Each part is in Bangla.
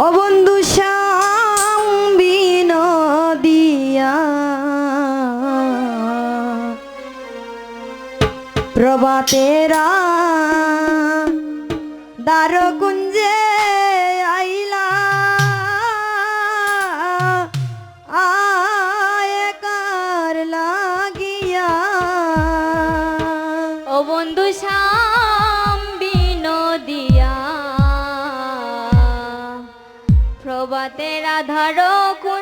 অবন্ধু শ্যাম বিনদিয়া প্রভাতেরা দ্বারকুঞ্জে আইলা আয়কার লাগিয়া। ও বন্ধু শ্যাম তেরা ধরো খুন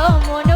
your morning.